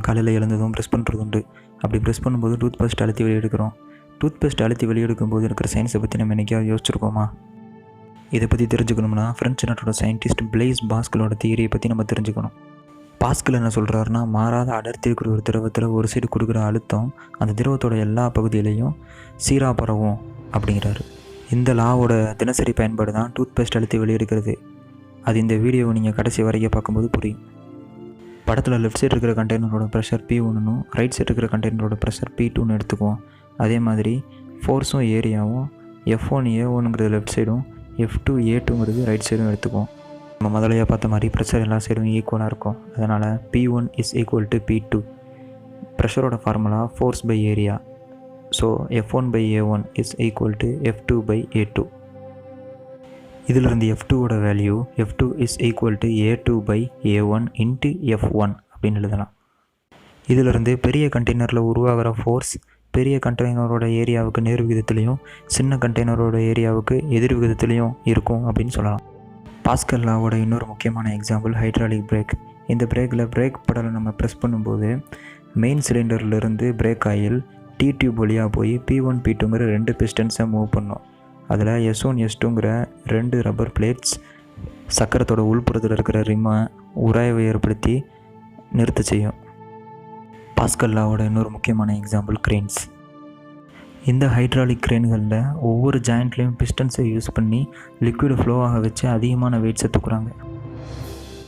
காலையில் எழுந்ததும் ப்ரெஸ் பண்ணுறது உண்டு. அப்படி ப்ரெஸ் பண்ணும்போது டூத் பேஸ்ட் அழுத்தி வெளியெடுக்கிறோம். டூத் பேஸ்ட் அழுத்தி வெளியெடுக்கும்போது இருக்கிற சயின்ஸை பற்றி நம்ம என்றைக்காவது யோசிச்சிருக்கோமா? இதை பற்றி தெரிஞ்சுக்கணும்னா ஃப்ரெஞ்சு நாட்டோட சயின்டிஸ்ட் பிளேஸ் பாஸ்கலோட தியரியை பற்றி நம்ம தெரிஞ்சுக்கணும். பாஸ்கல் என்ன சொல்கிறாருன்னா மாறாத அடர்த்தி இருக்கிற ஒரு திரவத்தில் ஒரு சைடு கொடுக்குற அழுத்தம் அந்த திரவத்தோட எல்லா பகுதியிலையும் சீராக பரவும் அப்படிங்கிறாரு. இந்த லாவோட தினசரி பயன்பாடு தான் டூத் பேஸ்ட் அழுத்தி வெளியெடுக்கிறது. அது இந்த வீடியோவை நீங்கள் கடைசி வரைக்கும் பார்க்கும்போது புரியும். படத்தில் லெஃப்ட் சைடு இருக்கிற கண்டெய்னரோட ப்ரெஷர் பி ஒன்றுனும் ரைட் சைடு இருக்கிற கண்டெய்னரோட ப்ரெஷர் பி டூன்னு எடுத்துக்குவோம். அதே மாதிரி ஃபோர்ஸும் ஏரியாவும் எஃப் ஒன் ஏ ஒன்னுங்கிறது லெஃப்ட் சைடும் எஃப் டூ ஏ டூங்கிறது ரைட் சைடும் எடுத்துக்குவோம். நம்ம முதலையாக பார்த்த மாதிரி ப்ரெஷர் எல்லா சைடும் ஈக்குவலாக இருக்கும். அதனால் P one is equal to P two ப்ரெஷரோட formula force by area so F one by A one is equal to F two by A two இதிலிருந்து எஃப் டூவோட value F two is equal to A two by A one into F one அப்படின்னு எழுதலாம். இதிலிருந்து பெரிய கண்டெய்னரில் உருவாகிற force பெரிய கண்டெய்னரோட ஏரியாவுக்கு நேர் விகிதத்துலேயும் சின்ன கண்டெய்னரோட ஏரியாவுக்கு எதிர் விகிதத்துலேயும் இருக்கும் அப்படின்னு சொல்லலாம். பாஸ்கல் லாவோட இன்னொரு முக்கியமான எக்ஸாம்பிள் ஹைட்ராலிக் பிரேக் இந்த பிரேக்கில் பிரேக் படலை நம்ம ப்ரெஸ் பண்ணும்போது மெயின் சிலிண்டர்லேருந்து பிரேக் ஆயில் டி டியூப் வழியாக போய் பி ஒன் பி டூங்கிற ரெண்டு பிஸ்டன்ஸை மூவ் பண்ணோம். அதில் எஸ் ஒன் எஸ் டூங்கிற ரெண்டு ரப்பர் பிளேட்ஸ் சக்கரத்தோட உள்புறத்தில் இருக்கிற ரிம்மை உராய்வை ஏற்படுத்தி நிறுத்த செய்யும். பாஸ்கல்லாவோட இன்னொரு முக்கியமான எக்ஸாம்பிள் கிரெயின்ஸ் இந்த ஹைட்ராலிக் கிரெயின்களில் ஒவ்வொரு ஜாயிண்ட்லேயும் பிஸ்டன்ஸை யூஸ் பண்ணி லிக்விட் ஃப்ளோ ஆக வச்சு அதிகமான வெயிட்ஸை தூக்குறாங்க.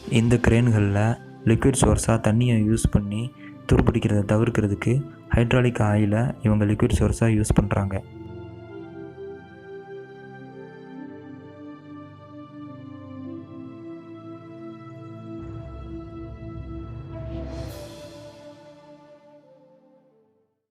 இந்த கிரெயின்களில் லிக்விட் சோர்ஸாக தண்ணியை யூஸ் பண்ணி துருப்பிடிக்கிறத தவிர்க்கிறதுக்கு ஹைட்ராலிக் ஆயிலை இவங்க லிக்விட் சோர்ஸாக யூஸ் பண்ணுறாங்க